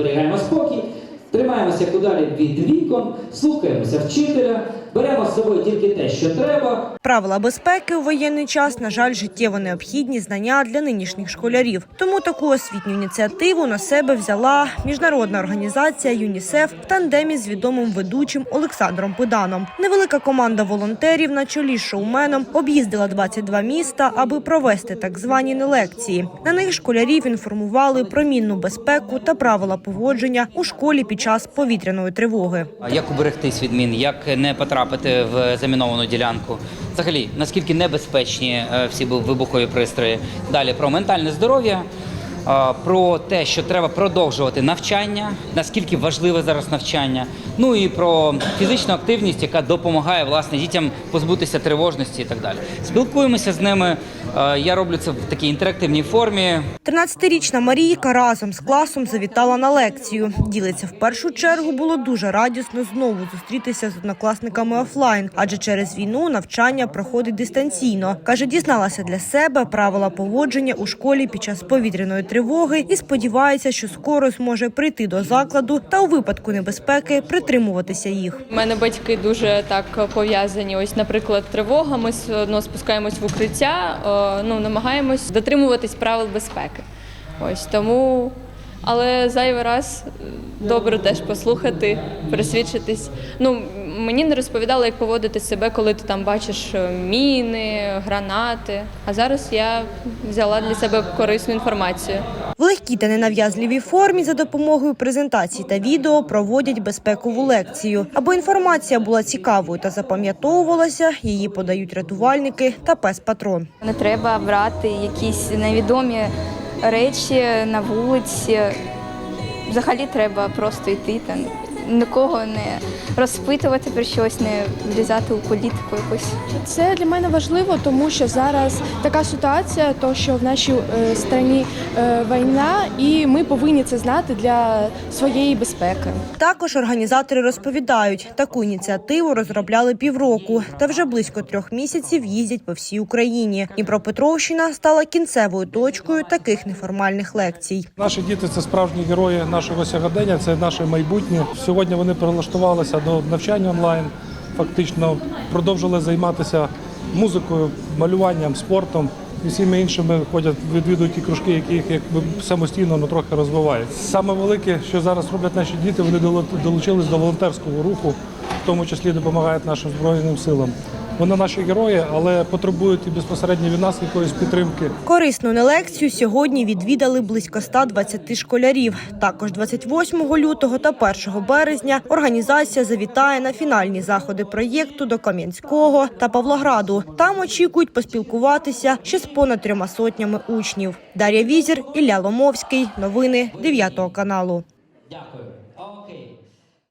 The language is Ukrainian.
зберігаємо спокій, тримаємося подалі від вікон, слухаємося вчителя, беремо з собою тільки те, що треба, Правила безпеки у воєнний час, на жаль, життєво необхідні знання для нинішніх школярів. Тому таку освітню ініціативу на себе взяла міжнародна організація ЮНІСЕФ в тандемі з відомим ведучим Олександром Пиданом. Невелика команда волонтерів на чолі з шоуменом об'їздила 22 міста, аби провести так звані нелекції. На них школярів інформували про мінну безпеку та правила поводження у школі під час повітряної тривоги. А Як уберегтись від мін, як не потрапити в заміновану ділянку? Взагалі, наскільки небезпечні е, всі бу- вибухові пристрої? Далі про ментальне здоров'я, про те, що треба продовжувати навчання, наскільки важливе зараз навчання. Ну і про фізичну активність, яка допомагає власне дітям позбутися тривожності і так далі. Спілкуємося з ними. Я роблю це в такій інтерактивній формі. 13-річна Марійка разом з класом завітала на лекцію. Ділиться в першу чергу було дуже радісно знову зустрітися з однокласниками офлайн, адже через війну навчання проходить дистанційно. каже, дізналася для себе правила поводження у школі під час повітряної тривоги і сподівається, що скоро зможе прийти до закладу та у випадку небезпеки притримуватися їх. У мене батьки дуже так пов'язані. Ось, наприклад, тривога. Ми одно спускаємось в укриття, ну намагаємось дотримуватись правил безпеки. Ось тому. Але зайвий раз добре теж послухати, присвідчитись. Ну мені не розповідали, як поводити себе, коли ти там бачиш е, міни, гранати. А зараз я взяла для себе корисну інформацію. В легкій та ненав'язливій формі за допомогою презентацій та відео проводять безпекову лекцію. Аби інформація була цікавою та запам'ятовувалася, її подають рятувальники та пес-патрон. Не треба брати якісь невідомі речі на вулиці. Взагалі треба просто йти та нікого не розпитувати про щось, не влізати у політику якусь. Це для мене важливо, тому що зараз така ситуація, то що в нашій е, країні е, війна, і ми повинні це знати для своєї безпеки. Також організатори розповідають, таку ініціативу розробляли півроку, та вже близько трьох місяців їздять по всій Україні. Дніпропетровщина стала кінцевою точкою таких неформальних лекцій. Наші діти це справжні герої нашого сьогодення, це наше майбутнє. Сьогодні вони прилаштувалися до навчання онлайн, фактично продовжили займатися музикою, малюванням, спортом і всіми іншими ходять, відвідують ті кружки, які їх якби самостійно ну, трохи розвивають. Саме велике, що зараз роблять наші діти, вони долучились до волонтерського руху, в тому числі допомагають нашим збройним силам. Вони наші герої, але потребують і безпосередньо від нас якоїсь підтримки. Корисну нелекцію сьогодні відвідали близько 120 школярів. Також 28 лютого та 1 березня організація завітає на фінальні заходи проєкту до Кам'янського та Павлограду. Там очікують поспілкуватися ще з понад трьома сотнями учнів. Дар'я Візір, Ілля Ломовський. Новини 9 каналу. Дякую.